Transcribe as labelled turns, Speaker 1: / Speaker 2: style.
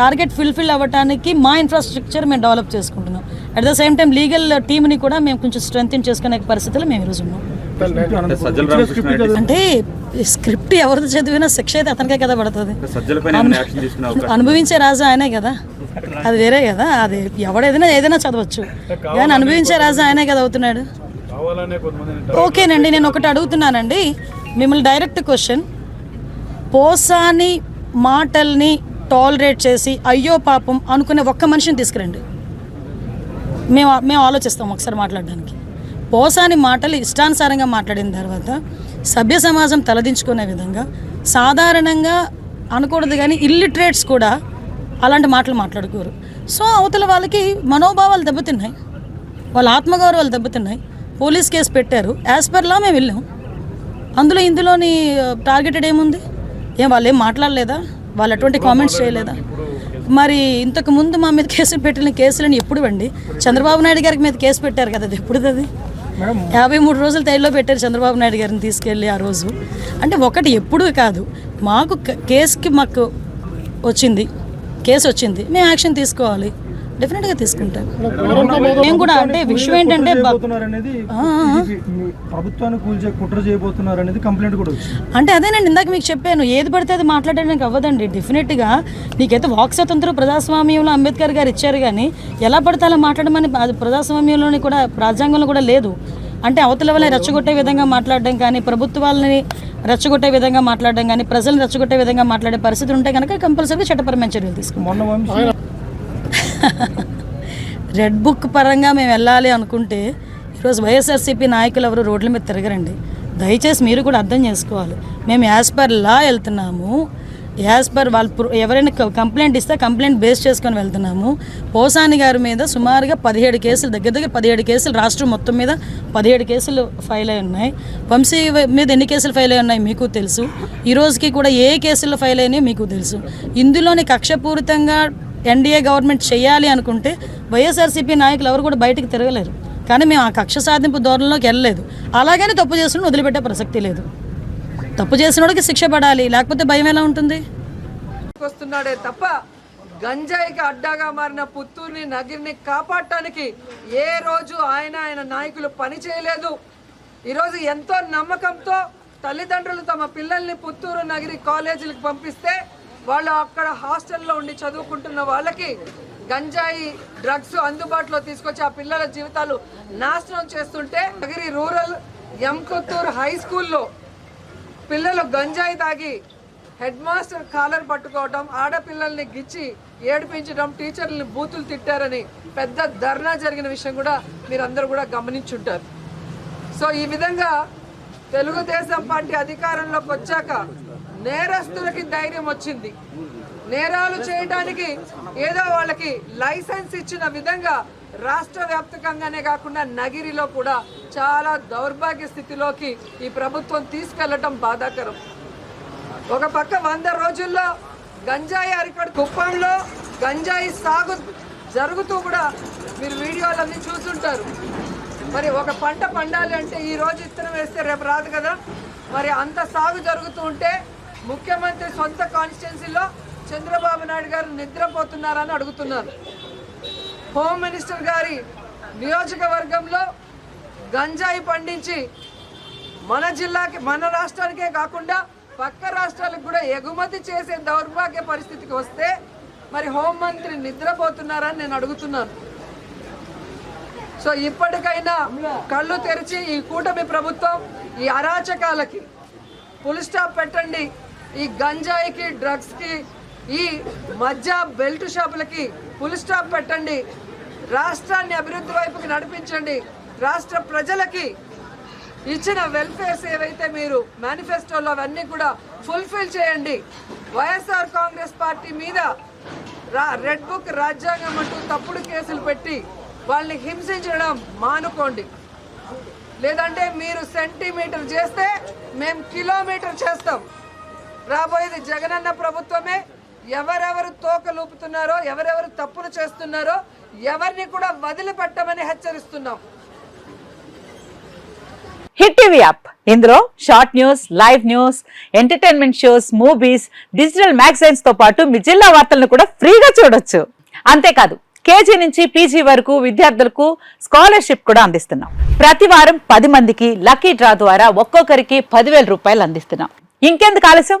Speaker 1: Target fulfil అవ్వడానికి మా infrastructure మేము డెవలప్ చేసుకుంటున్నాం. At the same time legal టీమ్ని కూడా మేము కొంచెం స్ట్రెంగ్ చేసుకునే పరిస్థితులు మేము ఈరోజు ఉన్నాం.
Speaker 2: అంటే
Speaker 1: స్క్రిప్ట్ ఎవరిది చదివినా శిక్ష అయితే అతనికే కదా పడుతుంది.
Speaker 2: సజ్జల పైన ఏమైనా యాక్షన్ తీసుకునే అవకాశం
Speaker 1: అనుభవించే రాజు ఆయనే కదా. అది వేరే కదా. అది ఎవడేదైనా ఏదైనా చదవచ్చు. కానీ అనుభవించే రాజు ఆయనే కదా అవుతున్నాడు. ఓకేనండి నేను ఒకటి అడుగుతున్నానండి. మిమ్మల్ని డైరెక్ట్ క్వశ్చన్ పోసాని మాటల్ని టాలరేట్ చేసి అయ్యో పాపం అనుకునే ఒక్క మనిషిని తీసుకురండి. మేము మేము ఆలోచిస్తాం ఒకసారి మాట్లాడడానికి. పోసాని మాటలు ఇష్టానుసారంగా మాట్లాడిన తర్వాత సభ్య సమాజం తలదించుకునే విధంగా సాధారణంగా అనకూడదు కానీ ఇల్లిటరేట్స్ కూడా అలాంటి మాటలు మాట్లాడుకోరు. సో అవతల వాళ్ళకి మనోభావాలు దెబ్బతిన్నాయి. వాళ్ళ ఆత్మగౌరవాలు దెబ్బతిన్నాయి. పోలీస్ కేసు పెట్టారు. యాజ్ పర్లా మేము వెళ్ళాం. అందులో ఇందులోని టార్గెటెడ్ ఏముంది? ఏం వాళ్ళు ఏం మాట్లాడలేదా? వాళ్ళు అటువంటి కామెంట్స్ చేయలేదా? మరి ఇంతకు ముందు మా మీద కేసులు పెట్టిన కేసులని ఎప్పుడు అండి? చంద్రబాబు నాయుడు గారికి మీద కేసు పెట్టారు కదా అది ఎప్పుడు అది? యాభై మూడు రోజులు తైల్లో పెట్టారు చంద్రబాబు నాయుడు గారిని తీసుకెళ్ళి ఆ రోజు. అంటే ఒకటి ఎప్పుడు కాదు మాకు కేసుకి మాకు వచ్చింది కేసు వచ్చింది. మేము యాక్షన్ తీసుకోవాలి. డెఫినెట్గా తీసుకుంటాం మేము కూడా అంటే విషయం ఏంటంటే అంటే అదేనండి ఇందాక మీకు చెప్పాను ఏది పడితే అది మాట్లాడడానికి అవ్వదండి. డెఫినెట్గా నీకైతే వాక్ స్వతంత్రం ప్రజాస్వామ్యంలో అంబేద్కర్ గారు ఇచ్చారు కానీ ఎలా పడితే అలా మాట్లాడమని అది ప్రజాస్వామ్యంలోని కూడా రాజ్యాంగంలో కూడా లేదు. అంటే అవతల వాళ్ళని రెచ్చగొట్టే విధంగా మాట్లాడడం కానీ ప్రభుత్వాలని రెచ్చగొట్టే విధంగా మాట్లాడడం కానీ ప్రజలను రెచ్చగొట్టే విధంగా మాట్లాడే పరిస్థితులు ఉంటే కనుక కంపల్సరీగా చట్టపరమైన చర్యలు తీసుకుంటాం. రెడ్ బుక్ పరంగా మేము వెళ్ళాలి అనుకుంటే ఈరోజు వైఎస్ఆర్సీపీ నాయకులు ఎవరు రోడ్ల మీద తిరగరండి. దయచేసి మీరు కూడా అర్థం చేసుకోవాలి. మేము యాజ్ పర్ లా వెళ్తున్నాము. యాజ్ పర్ వాళ్ళు ప్రూ- ఎవరైనా కంప్లైంట్ ఇస్తే కంప్లైంట్ బేస్ చేసుకొని వెళ్తున్నాము. పోసాని గారి మీద సుమారుగా పదిహేడు కేసులు దగ్గర దగ్గర పదిహేడు కేసులు రాష్ట్రం మొత్తం మీద పదిహేడు కేసులు ఫైల్ అయి ఉన్నాయి. వంశీ మీద ఎన్ని కేసులు ఫైల్ అయి ఉన్నాయి మీకు తెలుసు. ఈ రోజుకి కూడా ఏ కేసులు ఫైల్ అయినాయో మీకు తెలుసు. ఇందులోని కక్షపూరితంగా ఎన్డీఏ గవర్నమెంట్ చేయాలి అనుకుంటే వైఎస్ఆర్సీపీ నాయకులు ఎవరు కూడా బయటకు తిరగలేరు. కానీ మేము ఆ కక్ష సాధింపు ధోరణిలోకి వెళ్ళలేదు. అలాగనే తప్పు చేసిన వదిలిపెట్టే ప్రసక్తి లేదు. తప్పు చేసినోడికి శిక్ష పడాలి. లేకపోతే భయం ఎలా ఉంటుంది?
Speaker 3: వస్తున్నాడే తప్ప గంజాయికి అడ్డాగా మారిన పుత్తూరుని నగిరిని కాపాడటానికి ఏ రోజు ఆయన ఆయన నాయకులు పని చేయలేదు. ఈరోజు ఎంతో నమ్మకంతో తల్లిదండ్రులు తమ పిల్లల్ని పుత్తూరు నగిరి కాలేజీలకు పంపిస్తే వాళ్ళు అక్కడ హాస్టల్లో ఉండి చదువుకుంటున్న వాళ్ళకి గంజాయి డ్రగ్స్ అందుబాటులో తీసుకొచ్చి ఆ పిల్లల జీవితాలు నాశనం చేస్తుంటే నగిరి రూరల్ ఎంకొత్తూరు హై స్కూల్లో పిల్లలు గంజాయి తాగి హెడ్ మాస్టర్ కాలర్ పట్టుకోవడం ఆడపిల్లల్ని గిచ్చి ఏడిపించడం టీచర్లని బూతులు తిట్టారని పెద్ద ధర్నా జరిగిన విషయం కూడా మీరందరూ కూడా గమనించుంటారు. సో ఈ విధంగా తెలుగుదేశం పార్టీ అధికారంలోకి వచ్చాక నేరస్తులకి ధైర్యం వచ్చింది. నేరాలు చేయడానికి ఏదో వాళ్ళకి లైసెన్స్ ఇచ్చిన విధంగా రాష్ట్ర వ్యాప్తకంగానే కాకుండా నగిరిలో కూడా చాలా దౌర్భాగ్య స్థితిలోకి ఈ ప్రభుత్వం తీసుకెళ్ళటం బాధాకరం. ఒక పక్క వంద రోజుల్లో గంజాయి అరికడ కుప్పంలో గంజాయి సాగు జరుగుతూ కూడా మీరు వీడియోలన్నీ చూసుంటారు మరి ఒక పంట పండాలి అంటే ఈ రోజు ఇత్తనం వేస్తే రేపు రాదు కదా? మరి అంత సాగు జరుగుతూ ఉంటే ముఖ్యమంత్రి సొంత కాన్స్టిట్యున్సీలో చంద్రబాబు నాయుడు గారు నిద్రపోతున్నారని అడుగుతున్నారు. హోమ్ మినిస్టర్ గారి నియోజకవర్గంలో గంజాయి పండించి మన జిల్లాకి మన రాష్ట్రానికే కాకుండా పక్క రాష్ట్రాలకు కూడా ఎగుమతి చేసే దౌర్భాగ్య పరిస్థితికి వస్తే మరి హోంమంత్రి నిద్రపోతున్నారని నేను అడుగుతున్నాను. సో ఇప్పటికైనా కళ్ళు తెరిచి ఈ కూటమి ప్రభుత్వం ఈ అరాచకాలకి ఫుల్ స్టాప్ పెట్టండి. ఈ గంజాయికి డ్రగ్స్కి ఈ మధ్య బెల్ట్ షాపులకి ఫుల్ స్టాప్ పెట్టండి. రాష్ట్రాన్ని అభివృద్ధి వైపుకి నడిపించండి. రాష్ట్ర ప్రజలకి ఇచ్చిన వెల్ఫేర్స్ ఏవైతే మీరు మేనిఫెస్టోలో అవన్నీ కూడా ఫుల్ఫిల్ చేయండి. వైఎస్ఆర్ కాంగ్రెస్ పార్టీ మీద రెడ్ బుక్ రాజ్యాంగం అంటూ తప్పుడు కేసులు పెట్టి వాళ్ళని హింసించడం మానుకోండి. లేదంటే మీరు సెంటీమీటర్ చేస్తే మేము కిలోమీటర్ చేస్తాం. రాబోయేది జగనన్న ప్రభుత్వమే. ఎవరెవరు తోకలూపుతున్నారో ఎవరెవరు తప్పులు చేస్తున్నారో ఎవరిని కూడా వదిలిపెట్టమని హెచ్చరిస్తున్నాం.
Speaker 4: Hit TV app. ఇందులో short news live news entertainment shows movies digital మ్యాగజైన్స్తో పాటు మీ జిల్లా వార్తలను కూడా ఫ్రీగా చూడొచ్చు. అంతేకాదు కేజీ నుంచి పీజీ వరకు విద్యార్థులకు స్కాలర్షిప్ కూడా అందిస్తున్నాం. ప్రతి వారం పది మందికి లక్కీ డ్రా ద్వారా ఒక్కొక్కరికి పదివేల రూపాయలు అందిస్తున్నాం. ఇంకెందుకు ఆలస్యం?